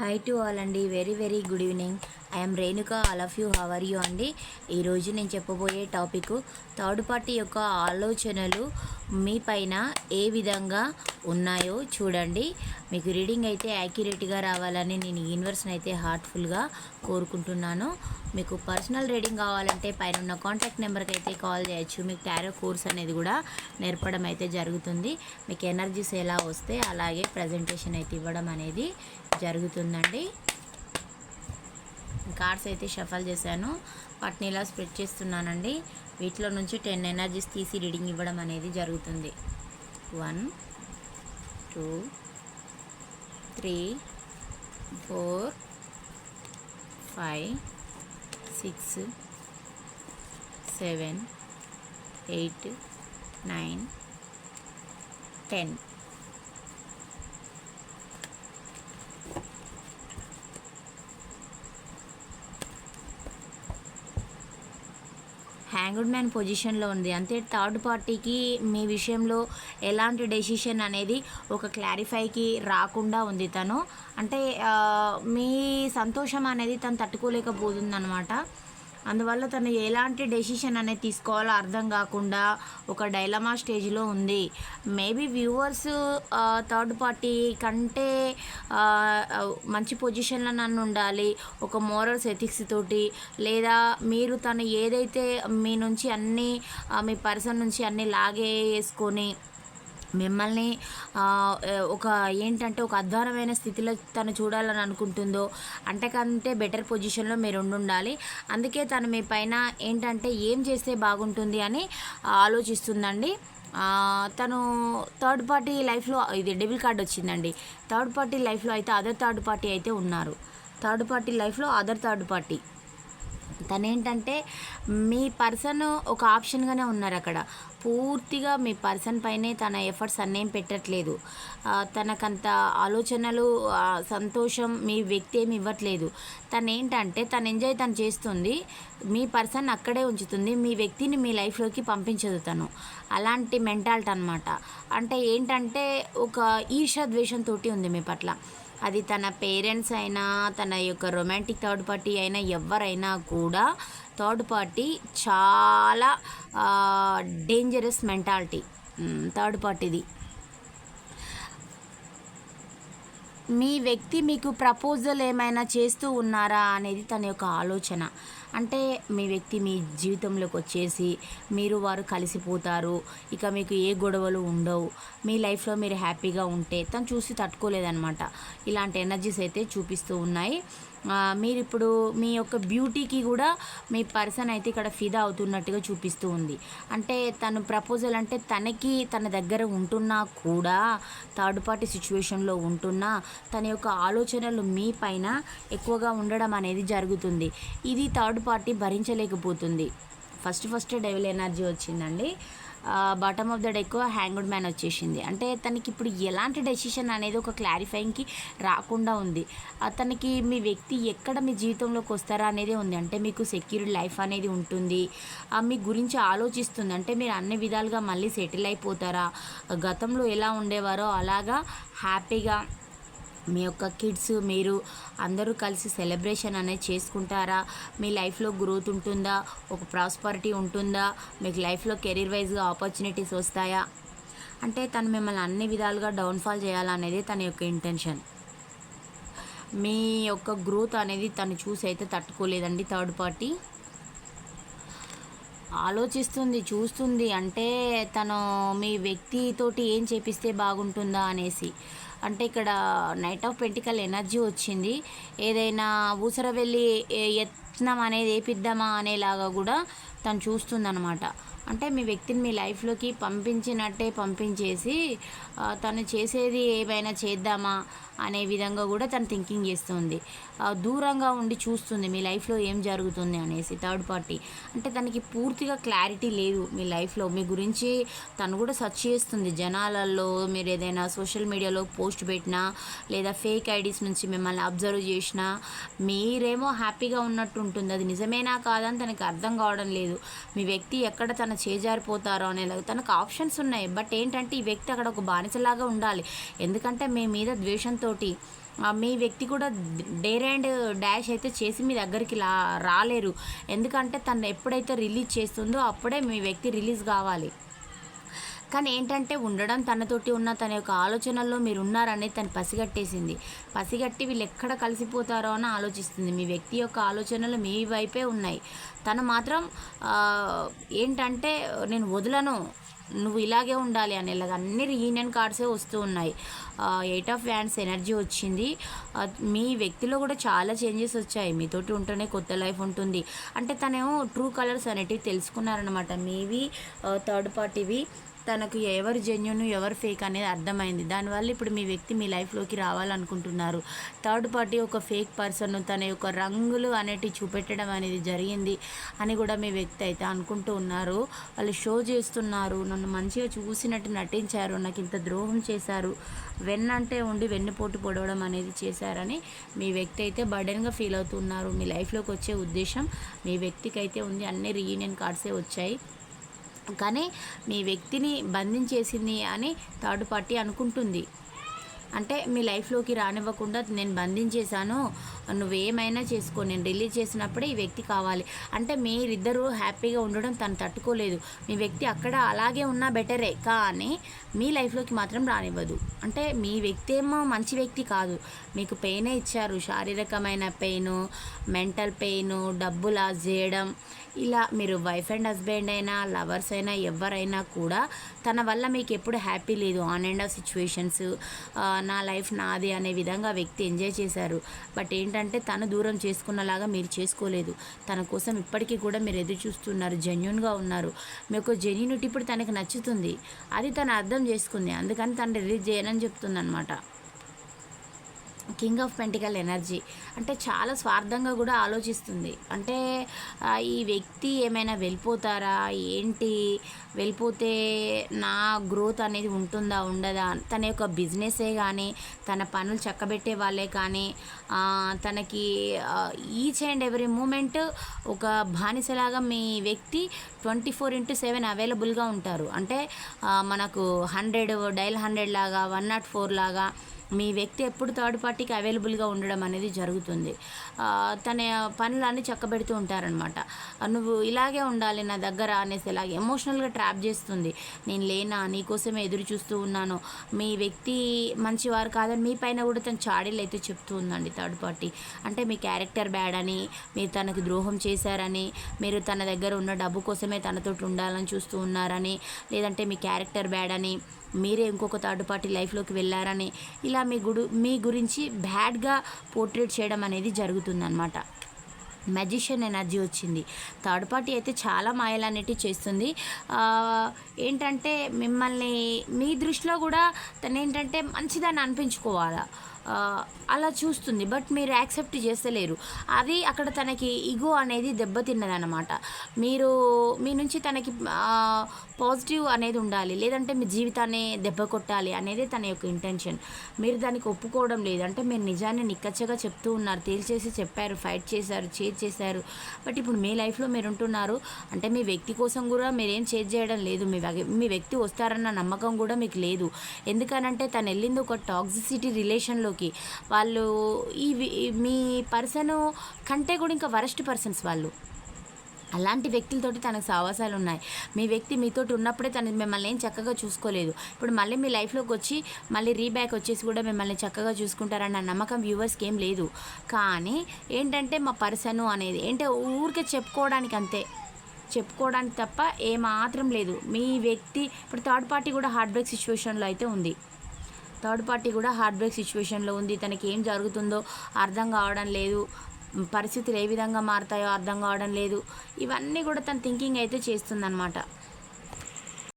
Hi to all అండి. Very very good evening I'm Renuka all of you how are you అండి? ఈరోజు నేను చెప్పబోయే టాపిక్ థర్డ్ పార్టీ యొక్క ఆలోచనలు మీ పైన ఏ విధంగా ఉన్నాయో చూడండి. మీకు రీడింగ్ అయితే యాక్యురేట్గా రావాలని నేను యూనివర్స్ని అయితే హార్ట్ఫుల్గా కోరుకుంటున్నాను. మీకు పర్సనల్ రీడింగ్ కావాలంటే పైన ఉన్న కాంటాక్ట్ నెంబర్కి అయితే కాల్ చేయొచ్చు. మీకు టారో కోర్స్ అనేది కూడా నేర్పడం అయితే జరుగుతుంది. మీకు ఎనర్జీస్ ఎలా వస్తే అలాగే ప్రజెంటేషన్ అయితే ఇవ్వడం అనేది జరుగుతుంది. అవుతుందండి కార్డ్స్ అయితే షఫల్ చేశాను. వాటిని ఇలా స్ప్రెడ్ చేస్తున్నానండి. వీటిలో నుంచి టెన్ ఎనర్జీస్ తీసి రీడింగ్ ఇవ్వడం అనేది జరుగుతుంది. One two three four five six seven eight nine ten. Hanged man పొజిషన్లో ఉంది. అంతే థర్డ్ పార్టీకి మీ విషయంలో ఎలాంటి డెసిషన్ అనేది ఒక క్లారిఫైకి రాకుండా ఉంది తను. అంటే మీ సంతోషం అనేది తను తట్టుకోలేకపోతుంది అనమాట అందువల్ల తను ఎలాంటి డెసిషన్ అనేది తీసుకోవాలో అర్థం కాకుండా ఒక డైలమా స్టేజ్లో ఉంది. మేబీ వ్యూవర్స్ థర్డ్ పార్టీ కంటే మంచి పొజిషన్లో నన్ను ఉండాలి ఒక మోరల్స్ ఎథిక్స్ తోటి లేదా మీరు తను ఏదైతే మీ నుంచి అన్నీ మీ పర్సన్ నుంచి అన్నీ లాగేసుకొని మిమ్మల్ని ఒక ఏంటంటే ఒక అధ్వానమైన స్థితిలో తను చూడాలని అనుకుంటుందో అంతకంటే బెటర్ పొజిషన్లో మీరు ఉండాలి అందుకే తను మీ పైన ఏంటంటే ఏం చేస్తే బాగుంటుంది అని ఆలోచిస్తుందండి. తను థర్డ్ పార్టీ లైఫ్లో ఇది డెబిల్ కార్డ్ వచ్చిందండి. థర్డ్ పార్టీ లైఫ్లో అయితే అదర్ థర్డ్ పార్టీ అయితే ఉన్నారు. థర్డ్ పార్టీ లైఫ్లో అదర్ థర్డ్ పార్టీ తనేంటంటే మీ పర్సన్ ఒక ఆప్షన్గానే ఉన్నారు అక్కడ పూర్తిగా మీ పర్సన్ పైనే తన ఎఫర్ట్స్ అన్నేం పెట్టట్లేదు. తనకంత ఆలోచనలు సంతోషం మీ వ్యక్తి ఏమి ఇవ్వట్లేదు. తను ఏంటంటే తను ఎంజాయ్ తను చేస్తుంది మీ పర్సన్ అక్కడే ఉంచుతుంది మీ వ్యక్తిని మీ లైఫ్లోకి పంపించదు తను. అలాంటి మెంటాలిటీ అనమాట అంటే ఏంటంటే ఒక ఈర్ష ద్వేషంతో ఉంది మీ పట్ల. అది తన పేరెంట్స్ అయినా తన యొక్క రొమాంటిక్ థర్డ్ పార్టీ అయినా ఎవరైనా కూడా థర్డ్ పార్టీ చాలా డేంజరస్ మెంటాలిటీ థర్డ్ పార్టీది. మీ వ్యక్తి మీకు ప్రపోజల్ ఏమైనా చేస్తూ ఉన్నారా అనేది తన యొక్క ఆలోచన. అంటే మీ వ్యక్తి మీ జీవితంలోకి వచ్చేసి మీరు వారు కలిసిపోతారు. ఇక మీకు ఏ గొడవలు ఉండవు. మీ లైఫ్లో మీరు హ్యాపీగా ఉంటే తను చూసి తట్టుకోలేదన్నమాట. ఇలాంటి ఎనర్జీస్ అయితే చూపిస్తూ ఉన్నాయి. మీరు ఇప్పుడు మీ యొక్క బ్యూటీకి కూడా మీ పర్సన్ అయితే ఇక్కడ ఫిదా అవుతున్నట్టుగా చూపిస్తూ ఉంది. అంటే తను ప్రపోజల్ అంటే తనకి తన దగ్గర ఉంటున్నా కూడా థర్డ్ పార్టీ సిచ్యువేషన్లో ఉంటున్నా తన యొక్క ఆలోచనలు మీ పైన ఎక్కువగా ఉండడం అనేది జరుగుతుంది. ఇది థర్డ్ పార్టీ భరించలేకపోతుంది. ఫస్ట్ ఫస్ట్ డెవిల్ ఎనర్జీ వచ్చిందండి. Bottom of the deck hanged man వచ్చేసింది. అంటే తనకి ఇప్పుడు ఎలాంటి డెసిషన్ అనేది ఒక క్లారిఫైయింగ్కి రాకుండా ఉంది. అతనికి మీ వ్యక్తి ఎక్కడ మీ జీవితంలోకి వస్తారా అనేది ఉంది. అంటే మీకు సెక్యూర్డ్ లైఫ్ అనేది ఉంటుంది. మీ గురించి ఆలోచిస్తుంది. అంటే మీరు అన్ని విధాలుగా మళ్ళీ సెటిల్ అయిపోతారా? గతంలో ఎలా ఉండేవారో అలాగా హ్యాపీగా మీ యొక్క కిడ్స్ మీరు అందరూ కలిసి సెలబ్రేషన్ అనేది చేసుకుంటారా? మీ లైఫ్లో గ్రోత్ ఉంటుందా? ఒక ప్రాస్పరిటీ ఉంటుందా? మీకు లైఫ్లో కెరీర్ వైజ్గా ఆపర్చునిటీస్ వస్తాయా? అంటే తను మిమ్మల్ని అన్ని విధాలుగా డౌన్ఫాల్ చేయాలనేది తన యొక్క ఇంటెన్షన్ మీ యొక్క గ్రోత్ అనేది తను చూసి అయితే తట్టుకోలేదండి థర్డ్ పార్టీ ఆలోచిస్తుంది చూస్తుంది అంటే తను మీ వ్యక్తితోటి ఏం చేపిస్తే బాగుంటుందా అనేసి. అంటే ఇక్కడ నైట్ ఆఫ్ పెంటికల్ ఎనర్జీ వచ్చింది. ఏదైనా ఊసర వెళ్ళి యత్నం అనేది వేపిద్దామా అనేలాగా కూడా తను చూస్తుందన్నమాట. అంటే మీ వ్యక్తిని మీ లైఫ్లోకి పంపించినట్టే పంపించేసి తను చేసేది ఏమైనా చేద్దామా అనే విధంగా కూడా తను థింకింగ్ చేస్తుంది. దూరంగా ఉండి చూస్తుంది మీ లైఫ్లో ఏం జరుగుతుంది అనేసి థర్డ్ పార్టీ అంటే తనకి పూర్తిగా క్లారిటీ లేదు మీ లైఫ్లో. మీ గురించి తను కూడా సెర్చ్ చేస్తుంది. జనాలలో మీరు ఏదైనా సోషల్ మీడియాలో పోస్ట్ పెట్టినా లేదా ఫేక్ ఐడీస్ నుంచి మిమ్మల్ని అబ్జర్వ్ చేసినా మీరేమో హ్యాపీగా ఉన్నట్టు ఉంటుంది. అది నిజమేనా కాదని తనకి అర్థం కావడం లేదు. మీ వ్యక్తి ఎక్కడ తన చేజారిపోతారో అనేలాగా తనకు ఆప్షన్స్ ఉన్నాయి. బట్ ఏంటంటే ఈ వ్యక్తి అక్కడ ఒక బానిసలాగా ఉండాలి. ఎందుకంటే మీ మీద ద్వేషంతో ఆ, మీ వ్యక్తి కూడా డేర్ అండ్ డాష్ అయితే చేసి మీ దగ్గరికి లా రాలేరు. ఎందుకంటే తను ఎప్పుడైతే రిలీజ్ చేస్తుందో అప్పుడే మీ వ్యక్తి రిలీజ్ కావాలి. కానీ ఏంటంటే ఉండడం తనతోటి ఉన్న తన యొక్క ఆలోచనల్లో మీరు ఉన్నారనేది తను పసిగట్టేసింది. పసిగట్టి వీళ్ళు ఎక్కడ కలిసిపోతారో అని ఆలోచిస్తుంది. మీ వ్యక్తి యొక్క ఆలోచనలు మీ వైపే ఉన్నాయి. తను మాత్రం ఏంటంటే నేను వదలను నువ్వు ఇలాగే ఉండాలి అని ఇలాగ అన్ని రీయూనియన్ కార్డ్సే వస్తూ ఉన్నాయి. ఎయిట్ ఆఫ్ వ్యాండ్స్ ఎనర్జీ వచ్చింది. మీ వ్యక్తిలో కూడా చాలా చేంజెస్ వచ్చాయి. మీతోటి ఉంటేనే కొత్త లైఫ్ ఉంటుంది. అంటే తనేమో ట్రూ కలర్స్ అనేటివి తెలుసుకున్నారనమాట మీవి థర్డ్ పార్టీవి తనకు ఎవరు జెన్యున్ ఎవరు ఫేక్ అనేది అర్థమైంది. దానివల్ల ఇప్పుడు మీ వ్యక్తి మీ లైఫ్లోకి రావాలనుకుంటున్నారు. థర్డ్ పార్టీ ఒక ఫేక్ పర్సన్ తన యొక్క రంగులు అనేటివి చూపెట్టడం అనేది జరిగింది అని కూడా మీ వ్యక్తి అయితే అనుకుంటూ ఉన్నారు. వాళ్ళు షో చేస్తున్నారు నన్ను మంచిగా చూసినట్టు నటించారు నాకు ఇంత ద్రోహం చేశారు. వెన్నంటే ఉండి వెన్నుపోటు పొడవడం అనేది చేశారని మీ వ్యక్తి అయితే బర్డెన్గా ఫీల్ అవుతున్నారు. మీ లైఫ్లోకి వచ్చే ఉద్దేశం మీ వ్యక్తికి అయితే ఉంది. అన్ని రీయూనియన్ కార్డ్సే వచ్చాయి. కానీ మీ వ్యక్తిని బంధించేసింది అని థర్డ్ పార్టీ అనుకుంటుంది. అంటే మీ లైఫ్లోకి రానివ్వకుండా నేను బంధించేశాను నువ్వేమైనా చేసుకో నేను రిలీజ్ చేసినప్పుడే ఈ వ్యక్తి కావాలి. అంటే మీరిద్దరూ హ్యాపీగా ఉండడం తను తట్టుకోలేదు. మీ వ్యక్తి అక్కడ అలాగే ఉన్నా బెటరే కానీ మీ లైఫ్లోకి మాత్రం రానివ్వదు. అంటే మీ వ్యక్తి ఏమో మంచి వ్యక్తి కాదు. మీకు పెయినే ఇచ్చారు శారీరకమైన పెయిన్ మెంటల్ పెయిన్ డబ్బు లాస్ చేయడం. ఇలా మీరు వైఫ్ అండ్ హస్బెండ్ అయినా లవర్స్ అయినా ఎవరైనా కూడా తన వల్ల మీకు ఎప్పుడు హ్యాపీ లేదు. ఆన్ అండ్ ఆఫ్ సిచ్యువేషన్స్ నా లైఫ్ నాది అనే విధంగా వ్యక్తి ఎంజాయ్ చేశారు. బట్ ఏంటి ఏంటంటే తను దూరం చేసుకున్నలాగా మీరు చేసుకోలేదు. తన కోసం ఇప్పటికీ కూడా మీరు ఎదురు చూస్తున్నారు జెన్యున్గా ఉన్నారు. మీకు జెన్యునిటీ ఇప్పుడు తనకు నచ్చుతుంది. అది తను అర్థం చేసుకుంది. అందుకని తను రిలీజ్ చేయనని చెప్తుంది అనమాట కింగ్ ఆఫ్ పెంటికల్ ఎనర్జీ అంటే చాలా స్వార్థంగా కూడా ఆలోచిస్తుంది. అంటే ఈ వ్యక్తి ఏమైనా వెళ్ళిపోతారా? ఏంటి? వెళ్ళిపోతే నా గ్రోత్ అనేది ఉంటుందా ఉండదా? తన యొక్క బిజినెసే కానీ తన పనులు చక్కబెట్టే వాళ్ళే కానీ తనకి ఈచ్ అండ్ ఎవ్రీ మూమెంట్ ఒక బానిసలాగా మీ వ్యక్తి ట్వంటీ ఫోర్ ఇంటూ సెవెన్ అవైలబుల్గా ఉంటారు. అంటే మనకు హండ్రెడ్ డైల్ హండ్రెడ్ లాగా వన్ నాట్ ఫోర్ లాగా మీ వ్యక్తి ఎప్పుడు థర్డ్ పార్టీకి అవైలబుల్గా ఉండడం అనేది జరుగుతుంది. తన పనులన్నీ చక్కబెడుతూ ఉంటారనమాట నువ్వు ఇలాగే ఉండాలి నా దగ్గర అనేసి ఇలాగే ఎమోషనల్గా ట్రాప్ చేస్తుంది. నేను లేనా? నీకోసం ఎదురు చూస్తూ ఉన్నాను. మీ వ్యక్తి మంచివారు కాదని మీ పైన కూడా తను చాడీలు అయితే చెప్తూ ఉందండి థర్డ్ పార్టీ అంటే మీ క్యారెక్టర్ బ్యాడ్ అని మీరు తనకు ద్రోహం చేశారని మీరు తన దగ్గర ఉన్న డబ్బు కోసమే తనతోటి ఉండాలని చూస్తూ ఉన్నారని లేదంటే మీ క్యారెక్టర్ బ్యాడ్ అని మీరే ఇంకొక థర్డ్ పార్టీ లైఫ్లోకి వెళ్ళారని ఇలా మీ గుడు మీ గురించి బ్యాడ్గా పోర్ట్రేట్ చేయడం అనేది జరుగుతుందన్నమాట. మ్యాజిషియన్ ఎనర్జీ వచ్చింది. థర్డ్ పార్టీ అయితే చాలా మాయలు అనేటివి చేస్తుంది ఏంటంటే మిమ్మల్ని మీ దృష్టిలో కూడా తను ఏంటంటే మంచిదని అనిపించుకోవాలా? అలా చూస్తుంది బట్ మీరు యాక్సెప్ట్ చేస్తలేరు. అది అక్కడ తనకి ఇగో అనేది దెబ్బతిన్నదనమాట మీరు మీ నుంచి తనకి పాజిటివ్ అనేది ఉండాలి లేదంటే మీ జీవితాన్ని దెబ్బ కొట్టాలి అనేది తన యొక్క ఇంటెన్షన్. మీరు దానికి ఒప్పుకోవడం లేదు. అంటే మీరు నిజాన్ని నిక్కచ్చగా చెప్తూ ఉన్నారు తేల్చేసి చెప్పారు ఫైట్ చేశారు చేజ్ చేశారు. బట్ ఇప్పుడు మీ లైఫ్లో మీరు ఉంటున్నారు. అంటే మీ వ్యక్తి కోసం కూడా మీరేం చేజ్ చేయడం లేదు. మీ మీ వ్యక్తి వస్తారన్న నమ్మకం కూడా మీకు లేదు. ఎందుకనంటే తను వెళ్ళింది ఒక టాక్సిసిటీ రిలేషన్లోకి వాళ్ళు ఈ మీ పర్సన్ కంటే కూడా ఇంకా వరస్ట్ పర్సన్స్ వాళ్ళు. అలాంటి వ్యక్తులతోటి తనకు సావాసాలు ఉన్నాయి. మీ వ్యక్తి మీతోటి ఉన్నప్పుడే తను మిమ్మల్ని ఏం చక్కగా చూసుకోలేదు. ఇప్పుడు మళ్ళీ మీ లైఫ్లోకి వచ్చి మళ్ళీ రీబ్యాక్ వచ్చేసి కూడా మిమ్మల్ని చక్కగా చూసుకుంటారన్న నమ్మకం వ్యూవర్స్కి ఏం లేదు. కానీ ఏంటంటే మా పర్సన్ అనేది ఏంటంటే ఊరికే చెప్పుకోవడానికి అంతే. చెప్పుకోవడానికి తప్ప ఏమాత్రం లేదు. మీ వ్యక్తి ఇప్పుడు థర్డ్ పార్టీ కూడా హార్ట్ బ్రేక్ సిచ్యువేషన్లో అయితే ఉంది. థర్డ్ పార్టీ కూడా హార్ట్ బ్రేక్ సిచ్యువేషన్లో ఉంది. తనకి ఏం జరుగుతుందో అర్థం కావడం లేదు. పరిస్థితులు ఏ విధంగా మారుతాయో అర్థం కావడం లేదు. ఇవన్నీ కూడా తన థింకింగ్ అయితే చేస్తుందన్నమాట.